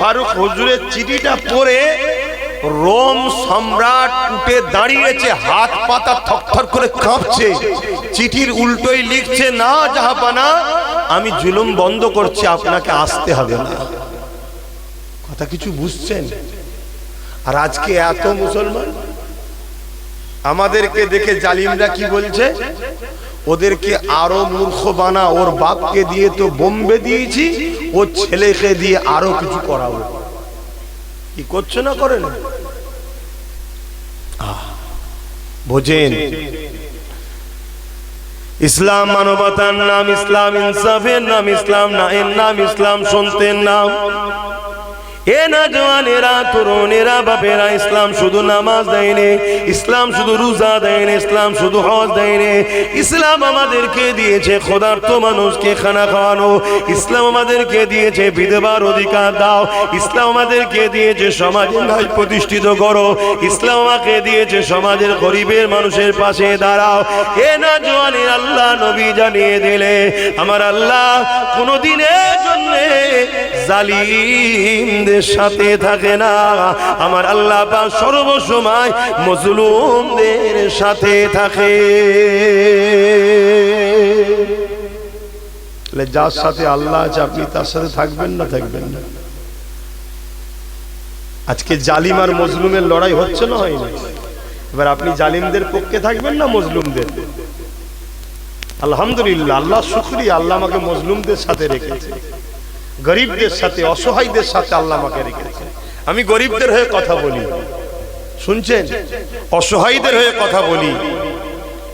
ফারুক হুজুরের চিঠিটা পড়ে রোম সম্রাট উঠে দাঁড়িয়েছে, হাত পাতা থরথর করে কাঁপছে। চিঠির উল্টোই লিখছে, না, জাহাপানা, আমি জুলুম বন্ধ করছি, আপনাকে আসতে হবে না। কথা কিছু বুঝছেন? আর আজকে এত মুসলমান? আমাদেরকে দেখে জালিমরা কি বলছে? ওদেরকে আরও মূর্খ বানা ওর বাপকে দিয়ে তো বোম্বে দিয়েছি ও ছেলেকে দিয়ে আরও কিছু করাবো। কি করছ না করেন আহ, বোঝেন। ইসলাম মানবতার নাম ইসলাম ইনসাফের নাম ইসলাম না এর নাম ইসলাম সন্তের নাম। এ না জওয়ানেরা, তরুণেরা, বাপেরা, ইসলাম শুধু নামাজ দেয়নি, ইসলাম শুধু রোজা দেয়নি, ইসলাম শুধু হজ দেয়নি। ইসলাম আমাদেরকে দিয়েছে খোদার্থ মানুষকে খানা খাওয়ানো। ইসলাম আমাদেরকে দিয়েছে বিধবার অধিকার দাও। ইসলাম আমাদেরকে দিয়েছে সমাজে প্রতিষ্ঠিত করো। ইসলাম আমাকে দিয়েছে সমাজের গরিবের মানুষের পাশে দাঁড়াও। এ না জওয়ানের আল্লাহ নবী জানিয়ে দিলে, আমার আল্লাহ কোনোদিনের জন্যে জালিমদের সাথে থাকে না। আমার আল্লাহ পাক সর্বসময় মজলুমদের সাথে থাকে। যার সাথে আল্লাহ আছে, আপনি তার সাথে থাকবেন না থাকবেন না? আজকে জালিম আর মজলুমের লড়াই হচ্ছে না হয়নি? এবার আপনি জালিমদের পক্ষে থাকবেন না মজলুমদের? আলহামদুলিল্লাহ, আল্লাহ শুক্রিয়া, আল্লাহ আমাকে মজলুমদের সাথে রেখেছে। গরিবদের সাথে, অসহায়দের সাথে আল্লাহ আমাকে রেখেছে আমি গরিবদের হয়ে কথা বলি। শুনছেন? অসহায়দের হয়ে কথা বলি।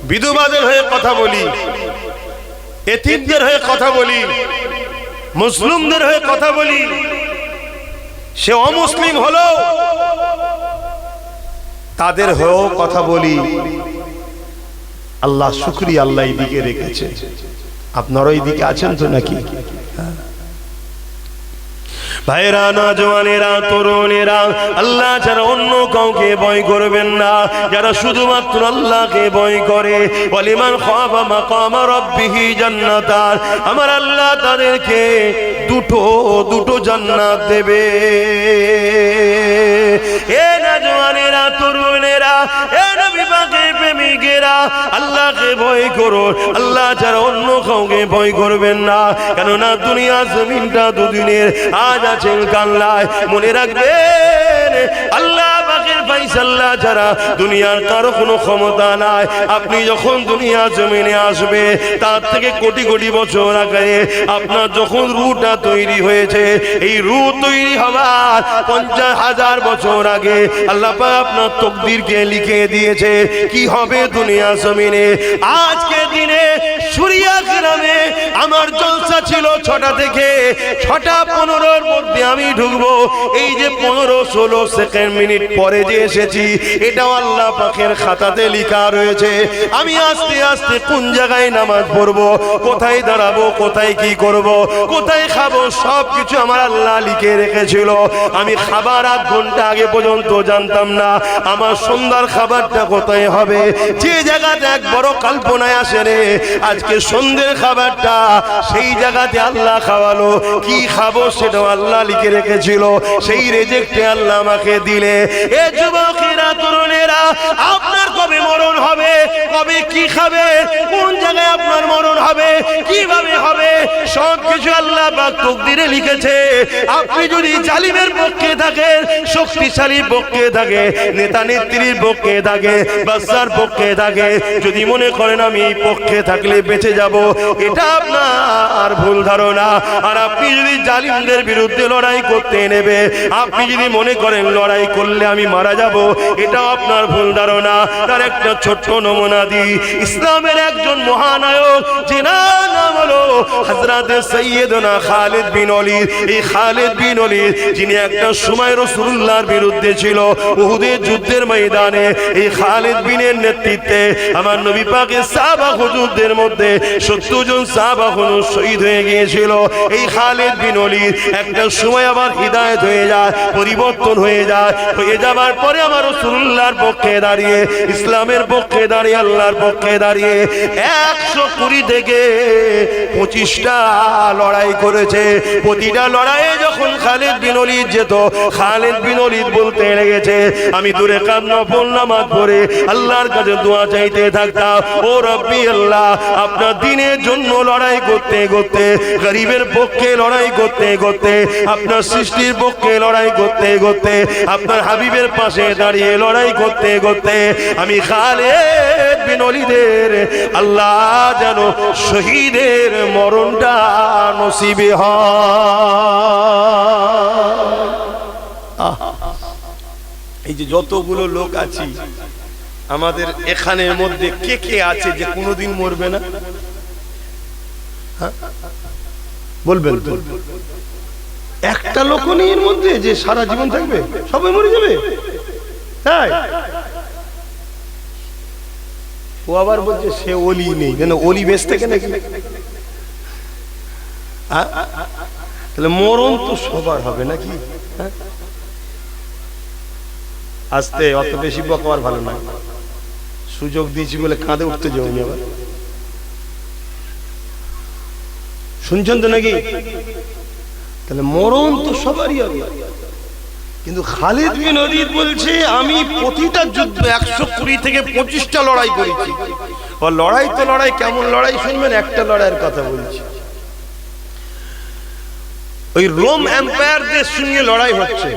বিধবাদের হয়ে কথা বলি। এতিমদের হয়ে কথা বলি। মুসলিমদের হয়ে কথা বলি। সে অমুসলিম হলো, তাদের হয়েও কথা বলি। আল্লাহ শুক্রিয়া আল্লাহ এইদিকে রেখেছে। আপনারও এইদিকে আছেন তো নাকি? ভাইরা নজওয়ানেরা তরুণেরা, আল্লাহ ছাড়া অন্য কাউকে ভয় করবেন না। যারা শুধুমাত্র আল্লাহকে ভয় করে বলিমান জান্নাতার আমার আল্লাহ তাদেরকে দুটো দুটো জান্নাত দেবে। এ নজওয়ানেরা তরুণেরা, এ ছাড়া দুনিয়ার কারও কোনো ক্ষমতা নাই। আপনি যখন দুনিয়া জমিনে আসবে, তার থেকে কোটি কোটি বছর আগে আপনার যখন রুটা তৈরি হয়েছে, এই রু তৈরি হবার পঞ্চাশ হাজার বছর আগে আল্লাহ পাক আপনার তকদিরকে লিখে দিয়েছে। কি হবে দুনিয়া জমিনে? আজকে দিনে সুরিয়া গ্রামে আমার জলসা ছিল ছটা থেকে ছটা পনেরোর মধ্যে আমি ঢুকবো। এই যে পনেরো, ষোলো সেকেন্ড মিনিট পরে যে এসেছি, এটাও আল্লাহ পাখের খাতাতে লেখা রয়েছে। আমি আস্তে আস্তে কোন জায়গায় নামাজ পড়ব, কোথায় দাঁড়াবো, কোথায় কি করব, কোথায় খাব সব কিছু আমার আল্লাহ লিখে রেখেছিল। আমি খাবার আধ ঘণ্টা আগে পর্যন্ত জানতাম না। আমার সন্ধ্যার খাবারটা কোথায় হবে। যে জায়গাতে এক বড় কল্পনায় আসে রে, আজকে সন্ধ্যের খাবারটা সেই জায়গাতে আল্লাহ খাওয়ালো। কি খাব সেটা আল্লাহ লিখে রেখেছিল। সেই রেজেক্টে আল্লাহ আমাকে দিলে। এ যুবকেরা, তরুণেরা, আপনার কবে মরণ হবে? কবে কি খাবে, কোন জায়গায় আপনার মরণ হবে, কীভাবে হবে সব কিছু আল্লাহ তকদিরে লিখেছে। আপনি যদি জালিমের পক্ষে থাকেন, শক্তিশালী পক্ষে থাকে, নেতা নেত্রীর পক্ষে থাকে বাচ্চার পক্ষে থাকে, যদি মনে করেন আমি পক্ষে থাকলে বেঁচে যাব, এটা আপনার ভুল ধারণা। আর আপনি যদি জালিমদের বিরুদ্ধে লড়াই করতে নেবে, আপনি যদি মনে করেন লড়াই করলে আমি মারা যাব, এটাও আপনার ভুল ধারণা। তার একটা ছোট্ট নমুনা দিই ইসলামের একজন মহানায়ক নাম হলো হজরতে সৈয়দনা খালিদ বিন এই খালিদ বিন যিনি একটা সময় বিরুদ্ধে ছিল, উহুদের যুদ্ধের ময়দানে। এই খালিদ বিনের নেতৃত্বে আমার নবী হুজুরদের মধ্যে সত্তর জন হুজুর শহীদ হয়ে গিয়েছিল। এই খালিদ বিন একটা সময় আবার হিদায়ত হয়ে যায়, পরিবর্তন হয়ে যায়। হয়ে যাবার পরে আমার রসুল্লাহর পক্ষে দাঁড়িয়ে, ইসলামের পক্ষে দাঁড়িয়ে আল্লাহর পক্ষে দাঁড়িয়ে একশো কুড়ি থেকে পঁচিশটা লড়াই করেছে। প্রতিটা লড়াইয়ে যখন খালেদ বিন অলিদ যেত, খালেদ বিন অলিদ বলতে লেগেছে, আমি দূরে কান্না নামাজ পড়ে আল্লাহর কাছে দোয়া চাইতে থাকতাম। ও রব্বি আল্লাহ, আপনার দিনের জন্য লড়াই করতে করতে, গরিবের পক্ষে লড়াই করতে করতে, আপনার সৃষ্টির পক্ষে লড়াই করতে করতে, আপনার হাবিবের পাশে দাঁড়িয়ে লড়াই করতে করতে, আমি খালেদ বিন অলিদের, আল্লাহ যেন শহীদের মরণটা নসিবে এই যে যতগুলো লোক আছি, আমাদের এখানের মধ্যে কে কে আছে যে কোনোদিন মরবে না? বলবেন একটা লোক নেই এর মধ্যে যে সারা জীবন থাকবে? সবাই মরে যাবে? তাই? ও আবার বলছে, সে অলি নেই। যেন অলি বেশ থেকে নাকি? তাহলে মরণ তো সবার হবে নাকি? আসতে, অত বেশি বকবার ভালো নয় সুযোগ দিয়েছি বলে কাঁদে উঠতে যাওনি আবার। শুনছেন তো নাকি? তাহলে মরণ তো সবারই হবে। কিন্তু খালিদ বিন অলিদ বলছে, আমি প্রতিটা যুদ্ধ একশো কুড়ি থেকে পঁচিশটা লড়াই করেছি। ও, লড়াই তো লড়াই, কেমন লড়াই শুনবেন? একটা লড়াইয়ের কথা বলছি। ওই রোম এম্পায়ারদের সঙ্গে লড়াই হচ্ছে।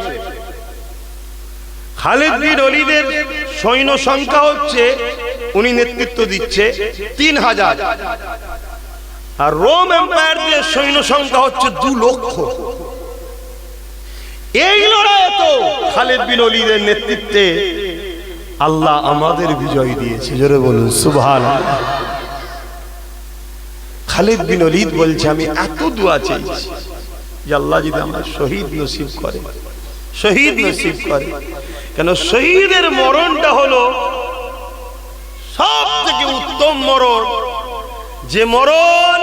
খালিদ বিন অলিদের সৈন্য সংখ্যা হচ্ছে, উনি নেতৃত্ব দিচ্ছে, তিন হাজার। আর রোম এম্পায়ারদের সৈন্য সংখ্যা হচ্ছে দু লক্ষ। এই লড়াইয়ে তো খালিদ বিন অলিদের নেতৃত্বে আল্লাহ আমাদের বিজয় দিয়েছে। জোরে বলুন সুবহান খালিদ বিন অলিদ বলছে আমি এত দোয়া চাইছি যে আল্লাহ যদি আমার শহীদ নসিব করে শহীদ নসিব করে। কেন শহীদের মরণটা হলো সব থেকে উত্তম মরণ। যে মরণ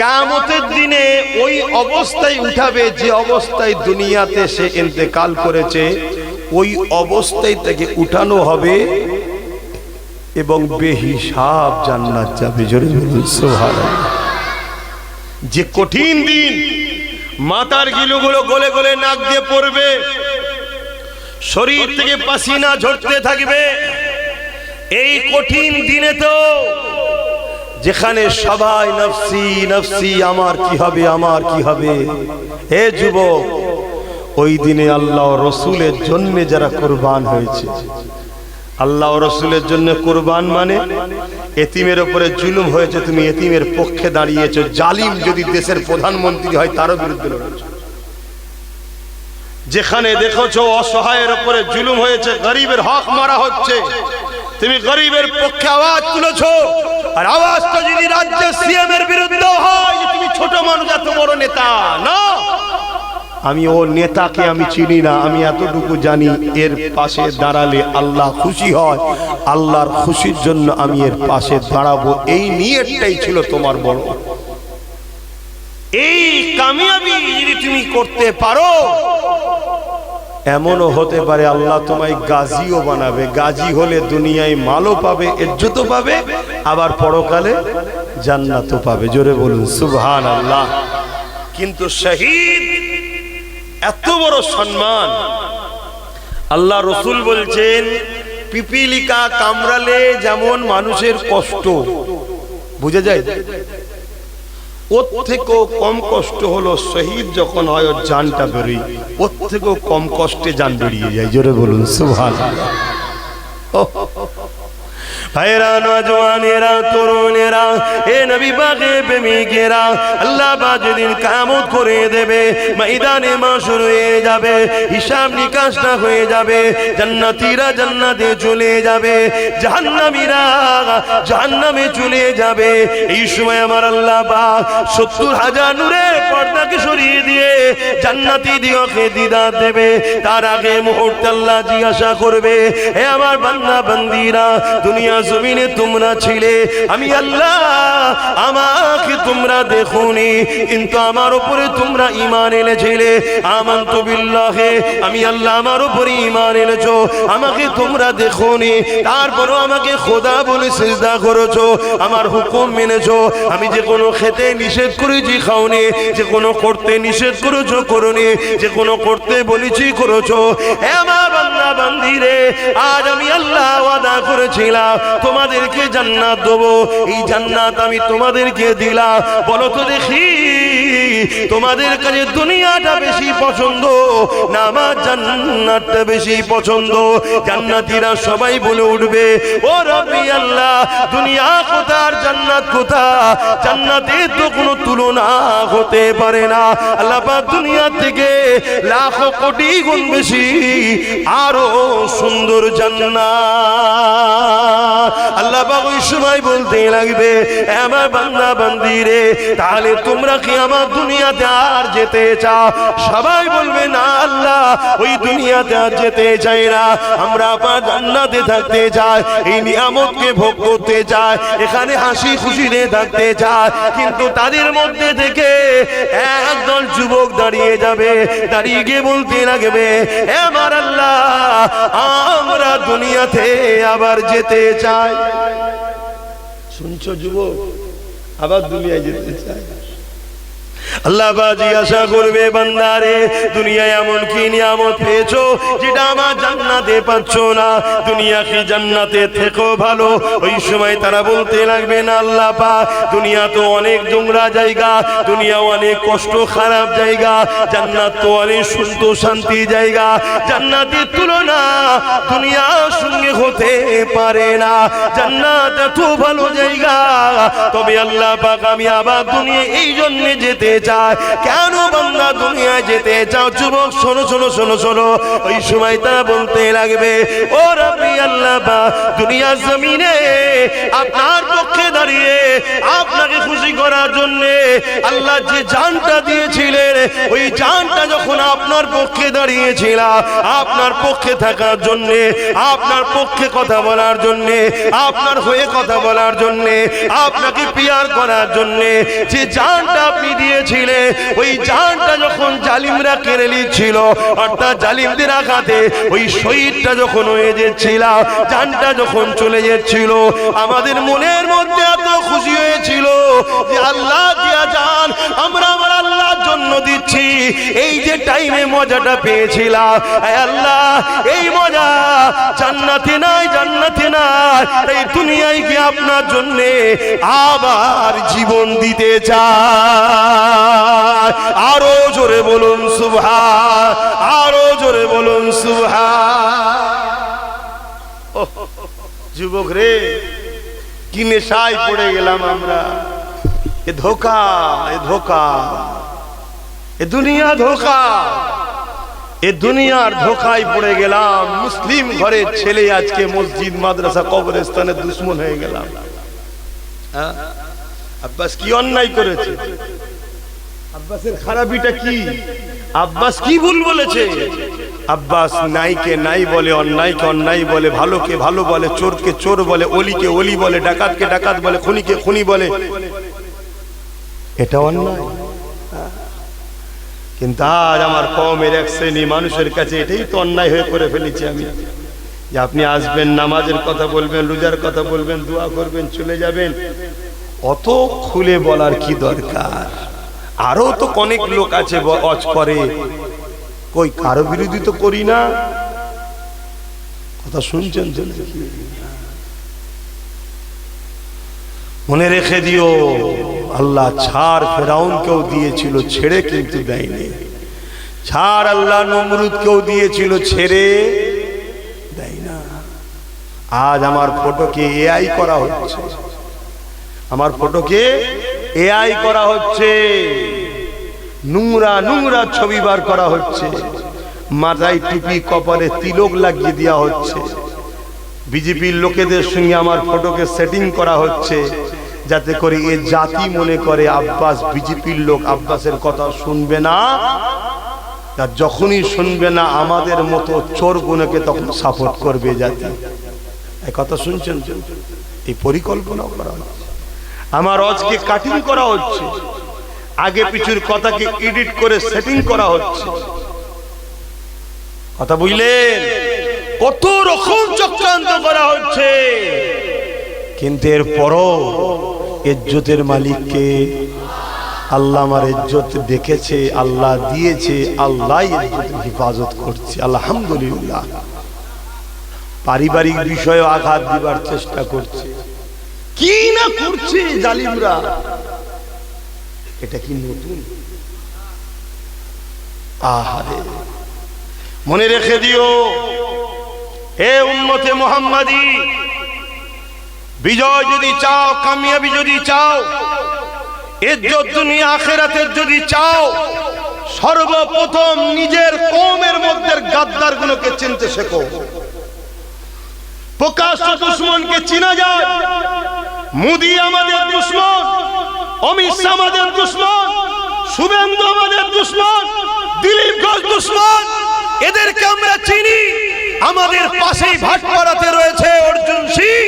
কামতের দিনে ওই অবস্থায় উঠাবে যে অবস্থায় দুনিয়াতে সে ইন্তেকাল করেছে, ওই অবস্থায় তাকে উঠানো হবে এবং বেহিসাব জান্নাত যাবে জোরে বলুন। যে কঠিন দিন, মাথার গিলুগুলো গলে গলে নাক দিয়ে পড়বে, শরীর থেকে পাসিনা ঝরতে থাকবে, এই কঠিন দিনে তো যেখানে সবাই নফসি নফসি, আমার কি হবে, আমার কি হবে? হে যুবক, ওই দিনে আল্লাহ রসুলের জন্য যারা কোরবান হয়েছে, আল্লাহ রসুলের জন্য কোরবান মানে এতিমের ওপরে জুলুম হয়েছে, তুমি এতিমের পক্ষে দাঁড়িয়েছো। জালিম যদি দেশের প্রধানমন্ত্রী হয়, তারও বিরুদ্ধে লড়েছো। যেখানে দেখেছ অসহায়ের ওপরে জুলুম হয়েছে, গরিবের হক মারা হচ্ছে। তুমি গরিবের পক্ষে আওয়াজ তুলেছো। আর আওয়াজটা যদি রাজ্যের সিএম এর বিরুদ্ধে হয় তুমি ছোট মানুষ, এত বড় নেতা, না। আমি ও নেতাকে আমি চিনি না, আমি এতটুকু জানি, এর পাশে দাঁড়ালে আল্লাহ খুশি হয়। আল্লাহর খুশির জন্য আমি এর পাশে দাঁড়াবো। এই নিয়েটাই ছিল তোমার বড়। এই কামিয়াবি যদি তুমি করতে পারো এমনও হতে পারে আল্লাহ তোমায় গাজীও বানাবে। গাজী হলে দুনিয়ায় মালও পাবে, ইজ্জতও পাবে, আবার পরকালে জান্নাতও পাবে। জোরে বলুন সুবহান আল্লাহ কিন্তু শহীদ, এত বড় সম্মান। আল্লাহ রসুল বলছেন, পিপিলিকা কামড়ালে যেমন মানুষের কষ্ট। বুঝে যায়? ওর থেকেও কম কষ্ট হলো শহীদ যখন হয় জানটা বেরোই ওর থেকেও কম কষ্টে যান বেরিয়ে যায়। জোরে বলুন সুভান ভাইরা নজওয়ানেরা তরুণেরা এ নবী বাগে প্রেমিকেরা আল্লাহ বা যেদিন কামত করে দেবে হয়ে যাবে, হিসাব নিকাশটা হয়ে যাবে জান্নাতে চলে যাবে, জাহান্নামীরা জাহান্নামে চলে যাবে। এই সময় আমার আল্লাহ বা সত্তর হাজার নূরের পর্দাকে সরিয়ে দিয়ে জান্নাতি দিওকে দেবে। তার আগে আল্লাহ জিজ্ঞাসা করবে, হে আমার বান্দা, বান্দিরা দুনিয়া জমিনে তোমরা ছিলে। আমি আল্লাহ, আমাকে তোমরা দেখোনি, কিন্তু আমার উপরে তোমরা ইমান এনেছিলে। আমান্ত বিল্লাহে, আমি আল্লাহ, আমার উপরে ইমান এনেছো, আমাকে তোমরা দেখোনি। তারপরও আমাকে খোদা বলে সিজদা করেছ, আমার হুকুম মেনেছো। আমি যে কোনো খেতে নিষেধ করেছি, খাওনি, যে কোনো করতে নিষেধ করেছ, করনি, যে কোনো করতে বলেছি, করেছ। হে আমার বান্দা বান্দিরে আজ আমি আল্লাহ ওয়াদা করেছিলাম তোমাদেরকে জান্নাত দেবো। এই জান্নাত আমি তোমাদেরকে দিলাম। বলো তো দেখি। তোমাদের কাছে দুনিয়াটা বেশি পছন্দ না আমার জান্নাতটা বেশি পছন্দ। জান্নাতীরা সবাই বলে উঠবে, ও রবি আল্লাহ, দুনিয়া কোথার জান্নাত কোথা জান্নাতে তো কোনো তুলনা হতে পারে না। আল্লাহ পাক দুনিয়া থেকে লাখো কোটি গুণ বেশি আরও সুন্দর জান্নাত। আল্লাহ পাক ওই সময় বলতে লাগবে আমার বান্দা বান্দিরে, তাহলে তোমরা কি আমার দুনিয়াতে আর যেতে চাও। সবাই বলবে, না আল্লাহ, ওই দুনিয়াতে আর যেতে চাই না। আমরা আপনার জান্নাতে থাকতে চাই, এই নিয়ামতকে ভোগ করতে চাই, এখানে হাসি খুশিতে থাকতে চাই। কিন্তু তাদের মধ্যে থেকে একদল যুবক দাঁড়িয়ে যাবে, দাঁড়িয়ে গিয়ে বলতে লাগবে, "এ আমার আল্লাহ, আমরা দুনিয়াতে আবার যেতে চাই। শুনছো যুবক? আবার দুনিয়ায় যেতে চাই আল্লাহ জিজ্ঞাসা করবে বান্দারে দুনিয়ায় এমন কি নিয়ামত পেয়েছ যেটা আমার জান্নাতে পাচ্ছ না? দুনিয়া কি জান্নাতে থেকো ভালো? ওই সময় তারা বলতে লাগবে না আল্লাহ পা দুনিয়া তো অনেক নোংরা জায়গা দুনিয়া অনেক কষ্ট খারাপ জায়গা জান্নাত তো অনেক সুন্দর শান্তি জায়গা। জান্নাতের তুলনা দুনিয়ার সঙ্গে হতে পারে না। জান্নাত এত ভালো জায়গা তবে আল্লাহ পাক আমি আবার দুনিয়া এই জন্যে যেতে দুনিয়ার জমিনে আপনার পক্ষে দাঁড়িয়ে, আপনাকে খুশি করার জন্য আল্লাহ যে জানটা দিয়েছিলেন, ওই জানটা যখন আপনার পক্ষে আপনার পক্ষে থাকার জন্য, আপনার পক্ষে কথা বলার জন্য, আপনার হয়ে কথা বলার জন্য, আপনাকে পিয়ার করার জন্য, যে জানটা আপনি দিয়েছিলেন ওই জানটা যখন জালিমরা কেড়ে নিচ্ছিল অর্থাৎ জালিমদের আঘাতে ওই শহীদটা যখন হয়ে যাচ্ছিল, জানটা যখন চলে যাচ্ছিল, আমাদের মনের মধ্যে এত খুশি হয়েছিল যে আল্লাহ দিয়া জান আমরা আমার আল্লাহর জন্য দিচ্ছি। এই যে টাইমে মজাটা পেয়েছিলাম আল্লাহ, এই মজা জান্নাতে নাই জান্নাতে নাই, তাই দুনিয়ায় কি আপনার জন্য আবার জীবন দিতে চায় আরও জোরে বলুন সুভা আরও জোরে বলুন সুভা যুবক রে, কি নেশায় পড়ে গেলাম আমরা। এ ধোকা এ ধোকা। এ দুনিয়া ধোকা। এ দুনিয়ার ধোকায় পড়ে গেলাম। মুসলিম ঘরের ছেলে আজকে মসজিদ, মাদ্রাসা কবরস্থানের দুশ্মন হয়ে গেলাম। হ্যাঁ? আব্বাস কি অন্যায় করেছে? আব্বাসের খারাপিটা কি? আব্বাস কি ভুল বলেছে? আব্বাস নাইকে নাই বলে, অন্যায়কে অন্যায় বলে, ভালোকে ভালো বলে, চোরকে চোর বলে, অলিকে অলি বলে, ডাকাতকে ডাকাত বলে, খুনিকে খুনি বলে। এটা অন্যায়। কিন্তু আজ আমার কমের এক শ্রেণি মানুষের কাছে এটাই তো অন্যায় হয়ে করে ফেলেছি আমি। যে আপনি আসবেন, নামাজের কথা বলবেন, রোজার কথা বলবেন, দোয়া করবেন, চলে যাবেন। অত খুলে বলার কি দরকার? আরও তো অনেক লোক আছে অজ করে। কই, কারও বিরোধী তো করি না। কথা শুনছেন মনে রেখে দিও, আল্লাহ ছাড় ফেরাউন কেউ দিয়েছিল, ছেড়ে কিন্তু দেয়নি। ছাড় আল্লাহ নমরুদ কেউ দিয়েছিল, ছেড়ে দেয় না। আজ আমার ফটোকে এআই করা হচ্ছে। আমার ফটোকে এআই করা হচ্ছে। নোংরা নোংরা ছবি বার করা হচ্ছে। মাথায় টুপি, কপালে তিলক লাগিয়ে দেওয়া হচ্ছে। বিজেপির লোকেদের সঙ্গে আমার ফটোকে সেটিং করা হচ্ছে, যাতে করে এ জাতি মনে করে আব্বাস বিজেপির লোক আব্বাসের কথা শুনবে না। আর যখনই শুনবে না, আমাদের মতো চোর গুণকে তখন সাপোর্ট করবে জাতি। এই কথা শুনছেন? এই পরিকল্পনা করা হচ্ছে। আমার আজকে কাটিং করা হচ্ছে। আগে পিছুর কথাকে এডিট করে সেটিং করা হচ্ছে। কথা বুঝলেন? কত রকম চক্রান্ত করা হচ্ছে। কিন্তু এরপরও ইজ্জতের মালিককে আল্লাহ আমার ইজ্জত দেখেছে, আল্লাহ দিয়েছে, আল্লাহ হেফাজত করছে। আলহামদুলিল্লাহ। পারিবারিক বিষয়ে আঘাত দিবার চেষ্টা করছে। কি না করছে জালিমরা? এটা কি নতুন? আহারে। মনে রেখে দিও, হে উম্মতে মোহাম্মদী, বিজয় যদি চাও, কামিয়াবি যদি চাও, ইজ্জত দুনিয়া আখেরাতের যদি চাও, সর্বপ্রথম নিজের কমের মধ্যে গাদ্দার গুলোকে চিনতে শেখো। প্রকাশ্য দুশ্মনকে চিনা যায়, মুদি আমাদের দুশ্মন অমিত শাহ আমাদের দুশ্মন, শুভেন্দু আমাদের দুশ্মন, দিলীপ ঘোষ দুশ্মন, এদেরকে আমরা চিনি। আমাদের পাশেই ভাটপাড়াতে রয়েছে অর্জুন সিং।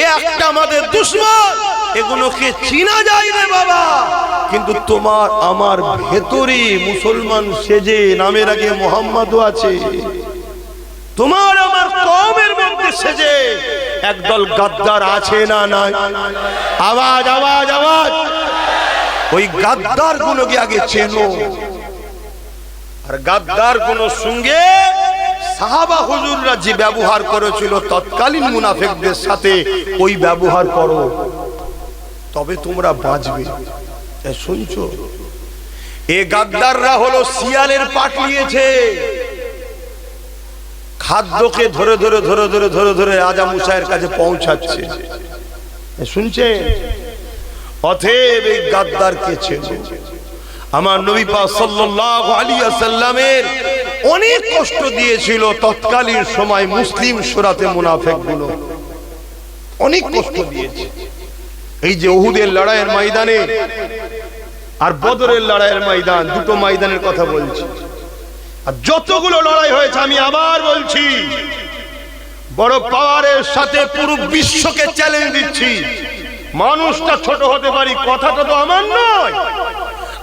এ একটা আমাদের দুশ্মন, এগুলোকে চিনা যায় রে বাবা। কিন্তু তোমার, আমার ভেতরে মুসলমান সেজে নামের আগে মোহাম্মদও আছে। তোমার আমার কমের মধ্যে সেজে একদল গাদ্দার আছে না নাই? আওয়াজ আওয়াজ আওয়াজ। ওই গাদ্দার গুলোকে আগে চেনো। আর গাদ্দার কোন সঙ্গে সাহাবা হুজুররা যে ব্যবহার করেছিল, তৎকালীন মুনাফেকদের সাথে ওই ব্যবহার করো। তবে তোমরা বাঁচবে। শুনছো? এ গাদ্দাররা হলো শিয়ালের পাট নিয়েছে। খাদ্যকে ধরে ধরে ধরে ধরে ধরে ধরে রাজা মুসাইয়ের কাছে পৌঁছাচ্ছে। শুনছে? অথেব এই গাদ্দারকে চেনো? আমার নবী পাক সাল্লাল্লাহু আলাইহি সাল্লামের অনেক কষ্ট দিয়েছিল তৎকালীন সময় মুসলিম সুরাতে মুনাফিকগুলো। অনেক কষ্ট দিয়েছে। এই যে উহুদের লড়াইয়ের ময়দানে আর বদরের লড়াইয়ের ময়দান, দুটো ময়দানের কথা বলছি। আর যতগুলো লড়াই হয়েছে, আমি আবার বলছি, বড় পাওয়ারের সাথে পুরো বিশ্বকে চ্যালেঞ্জ দিচ্ছি। মানুষটা ছোট হতে পারি, কথাটা তো আমার নয়।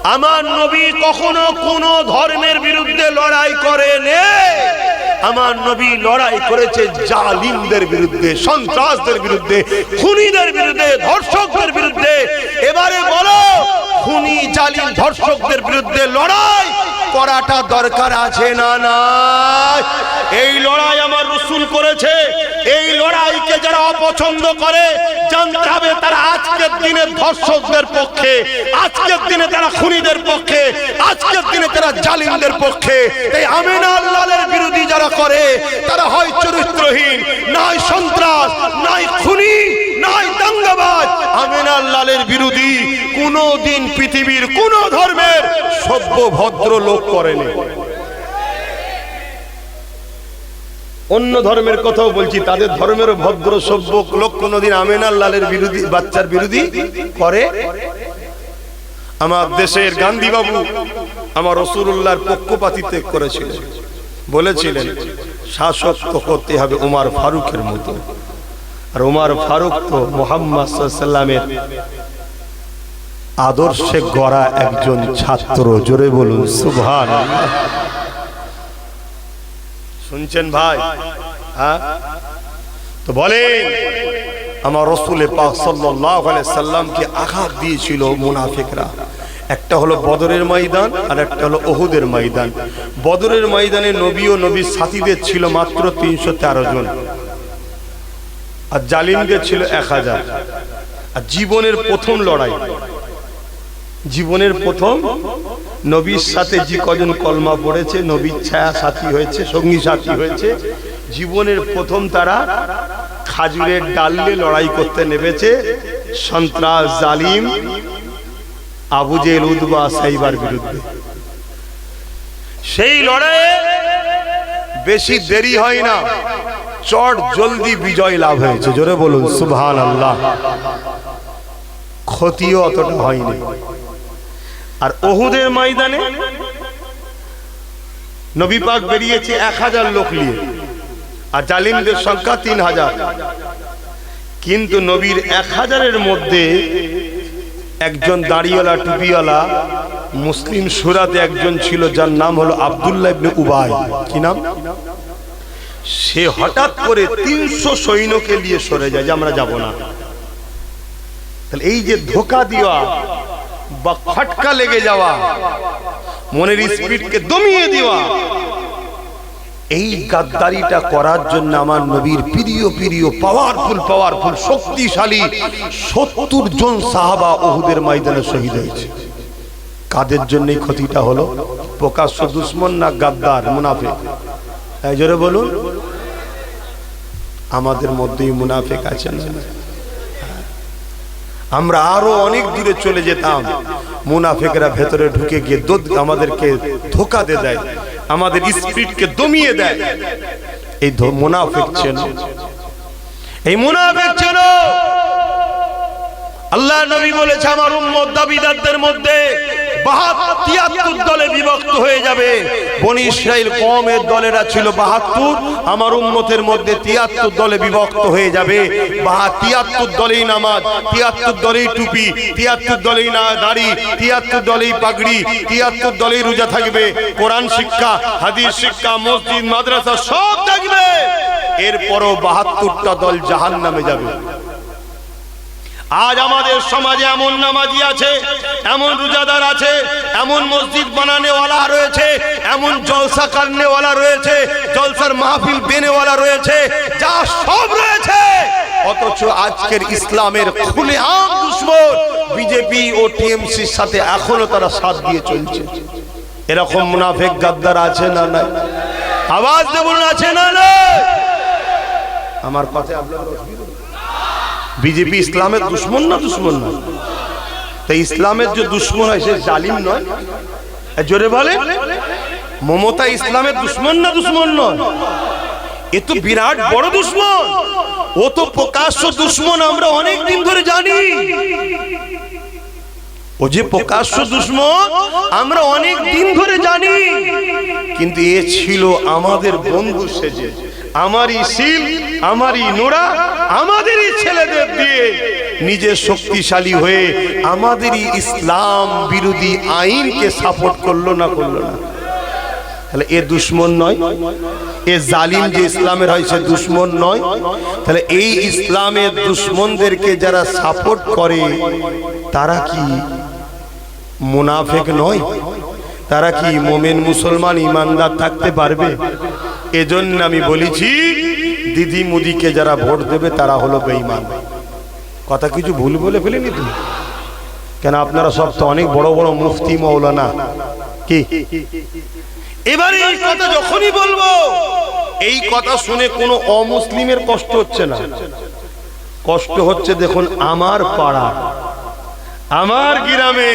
আমার নবী কখনো কোন ধর্মের বিরুদ্ধে লড়াই করে আমার নবী লড়াই করেছে জালিমদের বিরুদ্ধে, সন্ত্রাসদের বিরুদ্ধে, খুনিদের বিরুদ্ধে, ধর্ষকদের বিরুদ্ধে। এবারে বলো, খুনি, জালিম, ধর্ষকদের বিরুদ্ধে লড়াই করাটা দরকার আছে না না এই লড়াই আমার রসুল করেছে। এই লড়াইকে যারা অপছন্দ করে, জানতে হবে আজকের দিনে ধর্ষকদের পক্ষে, আজকের দিনে তারা খুনিদের পক্ষে, আজকের দিনে তারা জালিমদের পক্ষে। এই আমিনা আল্লাহের বিরোধী যারা করে, তারা হয় চরিত্রহীন নাই সন্ত্রাস নাই খুনি নাই দাঙ্গাবাজ। আমিনা আল্লাহের বিরোধী কোনো দিন পৃথিবীর কোন ধর্মের সভ্য ভদ্র লোক করেনি। অন্য ধর্মের কথাও বলছি, তাদের ধর্মের ভদ্র, সভ্য লোক কোনদিন আমেনার লালের বিরোধী, বাচ্চার বিরোধী করে। আমার দেশের গান্ধী বাবু আমার রসুল্লাহর পক্ষপাতিত্ব করেছিলেন। বলেছিলেন, শাসক তো করতে হবে উমার ফারুকের মতো। আর উমার ফারুক তো মোহাম্মদ সাল্লামের আদর্শে গড়া একজন ছাত্র। জোরে বলুন সুভান শুনছেন ভাই? হ্যাঁ? তো বলেন, আমার রসুলে সাল্লামকে আঘাত দিয়েছিল মুনাফিকরা। একটা হলো বদরের ময়দান আর একটা হলো ওহুদের ময়দান। বদরের ময়দানে নবী ও নবীর সাথীদের ছিল মাত্র তিনশো তেরো জন। আর জালিমদের ছিল এক হাজার। আর জীবনের প্রথম লড়াই। জীবনের প্রথম নবীর সাথে যে কজন কলমা পড়েছে নবীর ছায়া সাথী হয়েছে সঙ্গী সাথী হয়েছে। জীবনের প্রথম তারা খাজুরের ডাললে লড়াই করতে নেমেছে। সন্ত্রাস জালিম আবু জেল উদ্বা সাইবার বিরুদ্ধে। সেই লড়াইয়ে বেশি দেরি হয় না। চট জলদি বিজয় লাভ হয়েছে। জোরে বলুন সুবহান আল্লাহ ক্ষতিও অতটা হয়নি। আর ওহুদের ময়দানে নবী পাক বেরিয়েছে এক হাজার লোক নিয়ে, আর জালিমদের সংখ্যা তিন হাজার। কিন্তু নবীর এক হাজারের মধ্যে একজন দাড়িওয়ালা, টুপিওয়ালা, মুসলিম সুরাতে একজন ছিল, যার নাম হলো আব্দুল্লাহ ইবনে উবাই। কি নাম? সে হঠাৎ করে তিনশো সৈন্যকে নিয়ে সরে যায়, যে আমরা যাব না। তাহলে এই যে ধোকা দেওয়া বা খটকা লেগে যাওয়া, মনের স্পিডকে দমিয়ে দেওয়া। এই গাদ্দারিটা করার জন্য আমার নবীর প্রিয় প্রিয় পাওয়ারফুল পাওয়ারফুল শক্তিশালী সত্তর জন সাহাবা ওহুদের ময়দানে শহীদ হয়েছে। কাদের জন্য ক্ষতিটা হলো? প্রকাশ্য দুশ্মন না গাদ্দার মুনাফে এই জোরে বলুন। আমাদের মধ্যেই মুনাফেক আছেন আমরা আরও অনেক দূরে চলে যেতাম। মুনাফেকরা ভেতরে ঢুকে গিয়ে আমাদেরকে ধোকা দিয়ে আমাদের স্পিডকে দমিয়ে দেয়। এই মুনাফেক ছিল এই মুনাফেক ছিল আল্লাহ নবী বলেছে, আমার উম্মত দাবিদারদের মধ্যে তিয়াত্তর দলে বিভক্ত হয়ে যাবে। বনি ইসরাইল কমের দলেরা ছিল বাহাত্তর, আমার উম্মতের মধ্যে তিয়াত্তর দলে বিভক্ত হয়ে যাবে। বাহা তিয়াত্তর দলেই নামাজ, তিয়াত্তর দলেই টুপি, তিয়াত্তর দলেই না দাড়ি, তিয়াত্তর দলেই পাগড়ি, তিয়াত্তর দলেই রোজা থাকবে। কোরআন শিক্ষা, হাদিস শিক্ষা, মসজিদ, মাদ্রাসা সব থাকবে। এরপরও বাহাত্তরটা দল জাহান নামে যাবে। আজ আমাদের সমাজে এমন নামাজি আছে, এমন রোজাদার আছে, এমন মসজিদ বানানেওয়ালা রয়েছে, এমন জলসা কারনেওয়ালা রয়েছে, জলসার মাহফিল বেনেওয়ালা রয়েছে, যা সব রয়েছে। অথচ আজকের ইসলামের খুলে আম দুশ্মন বিজেপি ও টিএমসির সাথে এখনও তারা সাথ দিয়ে চলছে। এরকম মুনাফেক গাদ্দার আছে না নাই? আওয়াজ দেবুন আছে না না আমার কথা বিজেপি ইসলামের দুশ্মন না দুশ্মন না তাই ইসলামের যে দুশ্মন হয়, সে জালিম নয়? জোরে বলে, মমতা ইসলামের দুশ্মন না দুশ্মন নয়? এ তো বিরাট বড় দুশ্মন। ও তো প্রকাশ্য দুশ্মন, আমরা অনেক দিন ধরে জানি। ও যে প্রকাশ্য দুশ্মন, আমরা অনেক দিন ধরে জানি। কিন্তু এ ছিল আমাদের বন্ধু সেজে। আমারই শিল, আমারই নোরা আমাদেরই নিজে শক্তিশালী হয়ে আমাদেরই ইসলাম বিরোধী আইনকে সাপোর্ট করল না করল না? তাহলে এ দুশ্মন নয়। এ জালিম যে ইসলামের হয় সে দুশ্মন নয়। তাহলে এই ইসলামের দুশ্মনদেরকে যারা সাপোর্ট করে, তারা কি মুনাফেক নয়? তারা কি মোমেন মুসলমান ইমানদার থাকতে পারবে? এজন্য আমি বলেছি দিদি মুদিকে যারা ভোট দেবে, তারা হলো বেঈমান। কথা কিছু ভুল বলে ফেলেনি তুমি? কেন আপনারা সব তো অনেক বড় বড় মুফতি মৌলানা। কি? এবারে এই কথা যখনই বলব, এই কথা শুনে কোনো অমুসলিমের কষ্ট হচ্ছে না। কষ্ট হচ্ছে দেখুন আমার পাড়া, আমার গ্রামে।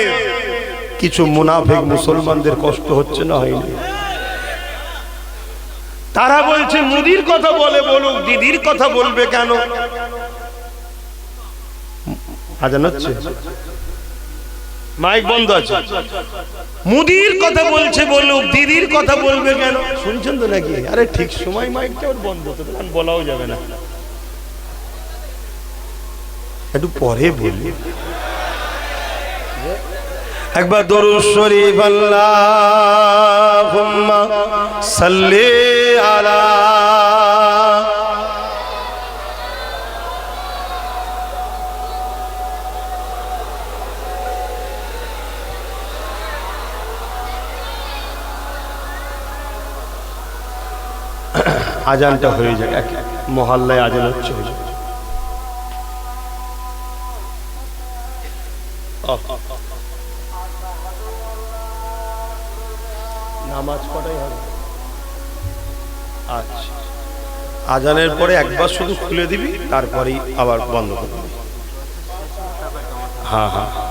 কিছু মুনাফেক মুসলমানদের কষ্ট হচ্ছে না হয়নি। তারা বলছে, মুদির কথা বলে বলুক, দিদির কথা বলবে কেন? আজান হচ্ছে। মাইক বন্ধ আছে। মুদির কথা বলছে বলুক দিদির কথা বলবে কেন? শুনছেন তো নাকি? আরে ঠিক সময় মাইকটা ওর বন্ধ তো তখন বলাও যাবে না। একটু পরে বলি। একবার দরুদ শরীফ আল্লাহুম্মা সাল্লি আলা আজানটা হয়ে যাক, এক মহল্লায় আজান হচ্ছে, হয়ে যাক। নামাজ কটাই হবে। আচ্ছা। আজানের পরে একবার শুধু খুলে দিবি, তারপরেই আবার বন্ধ করে করবি হ্যাঁ হ্যাঁ।